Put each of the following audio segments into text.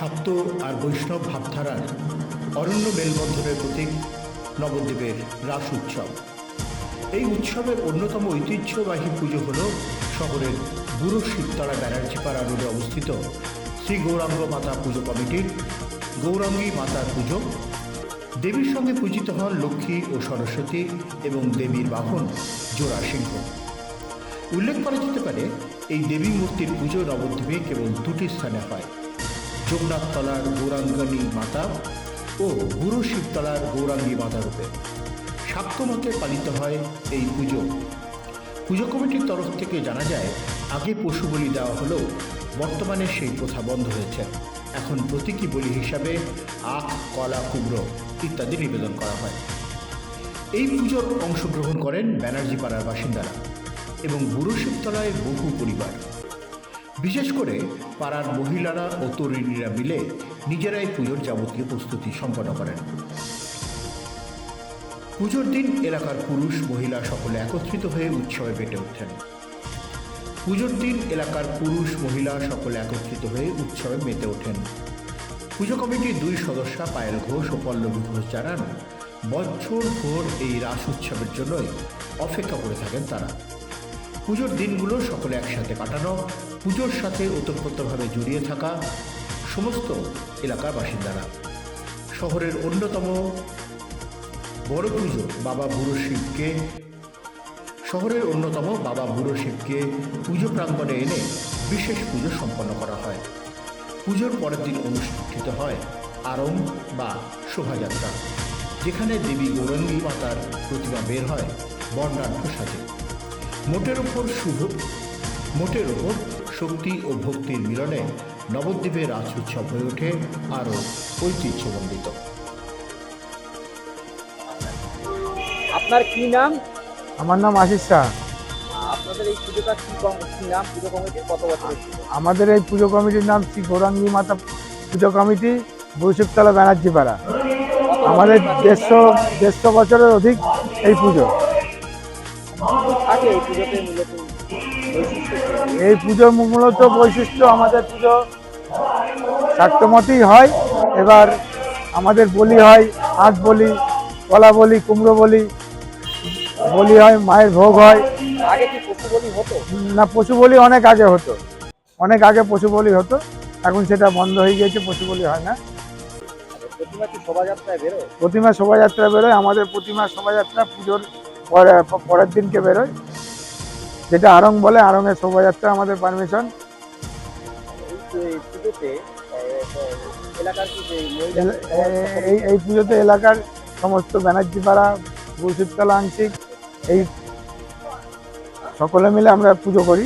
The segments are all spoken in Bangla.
শাক্ত আর বৈষ্ণব ভাবধারার অরণ্য মেলবন্ধনের প্রতীক নবদ্বীপের রাস উৎসব। এই উৎসবের অন্যতম ঐতিহ্যবাহী পুজো হল শহরের বুড়ো শিবতলা ব্যানার্জিপাড়া রোডে অবস্থিত শ্রী গৌরাঙ্গ মাতা পুজো কমিটির গৌরাঙ্গী মাতার পুজো। দেবীর সঙ্গে পূজিত হন লক্ষ্মী ও সরস্বতী এবং দেবীর বাহন জোড়া সিংহ। উল্লেখ করা যেতে পারে, এই দেবী মূর্তির পুজো নবদ্বীপে কেবল দুটি স্থানে হয়। যোগনাথতলার গৌরাঙ্গনী মাতা ও গুরু শিবতলার গৌরাঙ্গী মাতা রূপে শাক্তমতে পালিত হয় এই পুজো। পুজো কমিটির তরফ থেকে জানা যায়, আগে পশু বলি দেওয়া হলেও বর্তমানে সেই প্রথা বন্ধ হয়েছে। এখন প্রতীকী বলি হিসাবে আখ, কলা, কুমড়ো ইত্যাদি নিবেদন করা হয়। এই পুজোর অংশগ্রহণ করেন ব্যানার্জি পাড়ার বাসিন্দারা এবং বুড়ো শিবতলায় বহু পরিবার। বিশেষ করে পাড়ার মহিলারা ও তরুণীরা মিলে নিজেরাই পুজোর যাবতীয় প্রস্তুতি সম্পন্ন করেন। পুজোর দিন এলাকার পুরুষ মহিলা সকলে একত্রিত হয়ে উৎসবে মেতে ওঠেন। পুজোর দিন এলাকার পুরুষ মহিলা সকলে একত্রিত হয়ে উৎসবে মেতে ওঠেন। পুজো কমিটির দুই সদস্যা পায়েল ঘোষ ও পল্লবী ঘোষ জানান, বছর ভোর এই রাস উৎসবের জন্যই অপেক্ষা করে থাকেন তারা। পুজোর দিনগুলো সকলে একসাথে কাটানো, পুজোর সাথে ওতপ্রোতভাবে জড়িয়ে থাকা সমস্ত এলাকার বাসিন্দারা। শহরের অন্যতম বড় পুজো বাবা বুড়ো শিবকে। শহরের অন্যতম বাবা বুড়ো শিবকে পুজো প্রাঙ্গণে এনে বিশেষ পুজো সম্পন্ন করা হয়। পুজোর পরের দিন অনুষ্ঠিত হয় আরম বা শোভাযাত্রা, যেখানে দেবী গৌরঙ্গী মাতার প্রতিমা বের হয় বর্ণাঢ্য সাজে। মোটের ওপর শুভ মোটের ওপর শক্তি ও ভক্তির মিলনে নবদ্বীপের রাজ উৎসব হয়ে ওঠে আরও ঐতিহ্যমণ্ডিত। আপনার কি নাম? আমার নাম আশিস শাহ। আপনাদের এই পুজোটা কি নাম পুজো কমিটির? কত বছর আমাদের এই পুজো কমিটির নাম শ্রী গৌরাঙ্গী মাতা পুজো কমিটি বৈশিকতলা ব্যানার্জি পাড়া আমাদের দেড়শো দেড়শো বছরের অধিক এই পুজো। এই পুজোতে মূলত এই পুজোর মূলত বৈশিষ্ট্য আমাদের পুজো শাক্তমতেই হয়। এবার আমাদের বলি হয় হাঁস বলি কলা বলি কুমড়ো বলি। বলি হয় মায়ের ভোগ হয়। আগে কি পশু বলি হতো? না পশু বলি অনেক আগে হতো। অনেক আগে পশু বলি হতো। এখন সেটা বন্ধ হয়ে গিয়েছে পশু বলি হয় না। প্রতিমা শোভাযাত্রায় বেরোয়? প্রতিমা শোভাযাত্রা বেরোয়। আমাদের প্রতিমা শোভাযাত্রা পুজোর পরে পরের দিনকে বেরোয়। যেটা আরং বলে, আরঙের শোভাযাত্রা, আমাদের পারমিশন এই এই পুজোতে এলাকার সমস্ত ব্যানার্জি পাড়া গুলশিবতলা আংশিক, এই সকলে মিলে আমরা পুজো করি?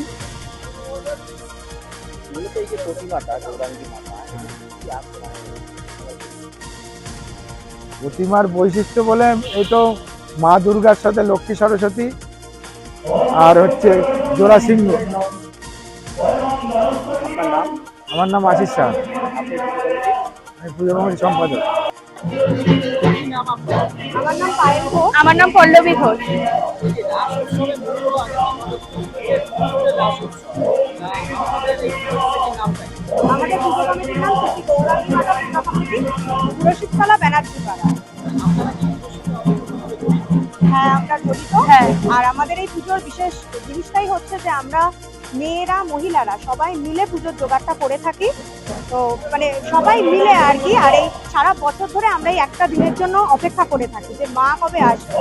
প্রতিমার বৈশিষ্ট্য বলে, এই তো মা দুর্গার সাথে লক্ষ্মী সরস্বতী আর হচ্ছে জোড়া সিংহ আমার নাম আশিস শাহ। আমি পুজো সম্পাদক। আমার নাম পল্লবী ঘোষ। আমাদের ব্যানার্জি পাড়া। হ্যাঁ। আমরা জড়িত। হ্যাঁ। আর আমাদের এই পুজোর বিশেষ জিনিসটাই হচ্ছে যে আমরা মেয়েরা মহিলারা সবাই মিলে পুজোর জোগাড়টা করে থাকি। তো মানে সবাই মিলে আর কি আর এই সারা বছর ধরে আমরা এই একটা দিনের জন্য অপেক্ষা করে থাকি যে মা কবে আসবে।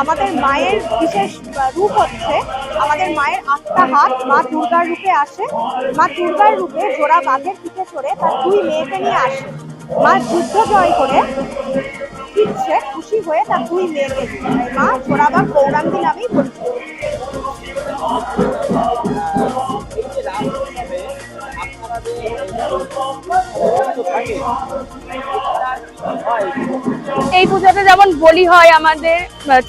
আমাদের মায়ের বিশেষ রূপ হচ্ছে আমাদের মায়ের আটটা হাত মা দুর্গার রূপে আসে। মা দুর্গার রূপে জোড়া বাঘের পিঠে চড়ে তার দুই মেয়েকে নিয়ে আসে। মা যুদ্ধ জয় করে ফিরছে খুশি হয়ে তার দুই মেয়েকে মা জোড়া বাঘ গৌরাঙ্গী নামেই পরিচিত। আপনারা যে এই পুজোতে যেমন বলি হয় আমাদের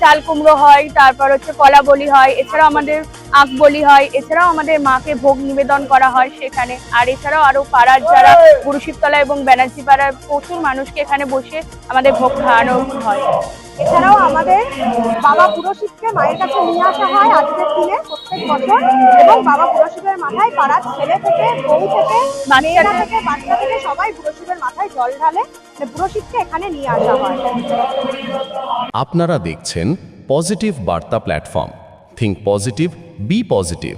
চাল কুমড়ো হয় তারপর হচ্ছে কলা বলি হয় এছাড়াও আমাদের আখ বলি হয় এছাড়াও আমাদের মাকে ভোগ নিবেদন করা হয় সেখানে। আর এছাড়াও আরও পাড়ার যারা গুরুশিবতলা এবং ব্যানার্জি পাড়ার প্রচুর মানুষকে এখানে বসে আমাদের ভোগ খাওয়ানো হয়। এছাড়াও আমাদের বাবা পুরোশিবকে মায়ের কাছে নিয়ে আসা হয় আজকের দিনে প্রত্যেক বছর। এবং বাবা পুরোশিবের মাথায় পাড়ার ছেলে থেকে বউ থেকে মেয়েরা থেকে। বাচ্চা থেকে সবাই পুরোশিবের জল ঢালে পুরো পুরোশিবকে এখানে নিয়ে আসা হয়। আপনারা দেখছেন পজিটিভ বার্তা platform. Think positive be positive